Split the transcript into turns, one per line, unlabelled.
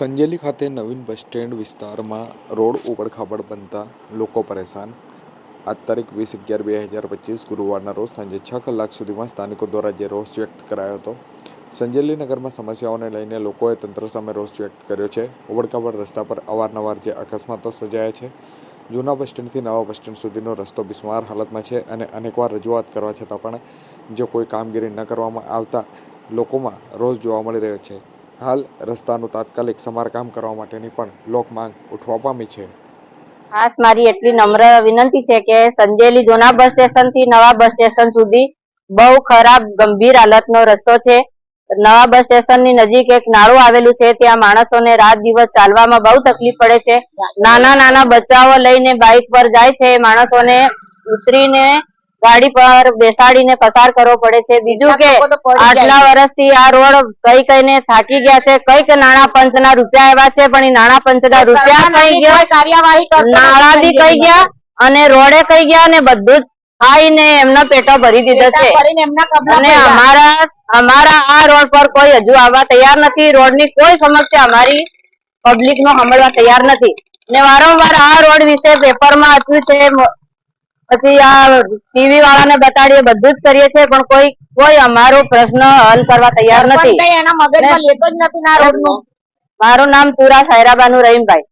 સંજેલી ખાતે નવીન bus stand વિસ્તારમાં road ઉબડખાબડ બનતા લોકો પરેશાન. આજ તારીખ વીસ અગિયાર બે હજાર પચીસ ગુરુવારના રોજ સાંજે છ કલાક સુધીમાં સ્થાનિકો દ્વારા જે રોષ વ્યક્ત કરાયો હતો, સંજેલી નગરમાં સમસ્યાઓને લઈને લોકોએ તંત્ર સામે રોષ વ્યક્ત કર્યો છે. ઉબડખાબડ રસ્તા પર અવારનવાર જે અકસ્માતો સર્જાયા છે, જૂના બસ સ્ટેન્ડથી નવા બસ સ્ટેન્ડ સુધીનો રસ્તો બિસ્માર હાલતમાં છે અને અનેકવાર રજૂઆત કરવા છતાં પણ જો કોઈ કામગીરી ન કરવામાં આવતા લોકોમાં રોષ જોવા મળી રહ્યો છે. હાલ રસ્તાનું તાત્કાલિક સમારકામ કરવા માટેની પણ લોક માંગ ઉઠવા પામી છે.
ખાસ મારી એટલી નમ્ર વિનંતી છે કે સંજેલી જૂના બસ સ્ટેશનથી નવા બસ સ્ટેશન સુધી બહુ ખરાબ, ગંભીર હાલતનો રસ્તો છે. નવા બસ સ્ટેશનની નજીક એક નાળું આવેલું છે, ત્યાં માણસોને રાત દિવસ ચાલવામાં બહુ તકલીફ પડે છે. નાના નાના બચ્ચાઓ લઈને બાઇક પર જાય છે, માણસોને ઉતરીને ગાડી પર બેસાડીને પસાર કરવો પડે છે. બીજું કે આટલા વર્ષથી આ રોડ કઈ કઈને થાકી ગયા છે. કંઈક નાણા પંચ ના રૂપિયા આવ્યા છે પણ એ નાણા પંચ ના રૂપિયા કઈ ગયા? નાણા બી કઈ ગયા? અને રોડે કઈ ગયા? અને બધું જ ખાઈને એમનો પેટો ભરી દીધો છે. અને અમારા અમારા આ રોડ પર કોઈ હજુ આવવા તૈયાર નથી. રોડની કોઈ સમસ્યા અમારી પબ્લિક નો સાંભળવા તૈયાર નથી. ને વારંવાર આ રોડ વિશે પેપરમાં આપ્યું છે પછી આ ટીવી વાળાને બતાડીએ બધું જ કરીએ છીએ પણ કોઈ કોઈ અમારો પ્રશ્ન હલ કરવા તૈયાર નથી.
એના મગજમાં લેતો જ નથી ના રોડ
મારું નામ તુરા સાયરાબાનુ રહીમભાઈ.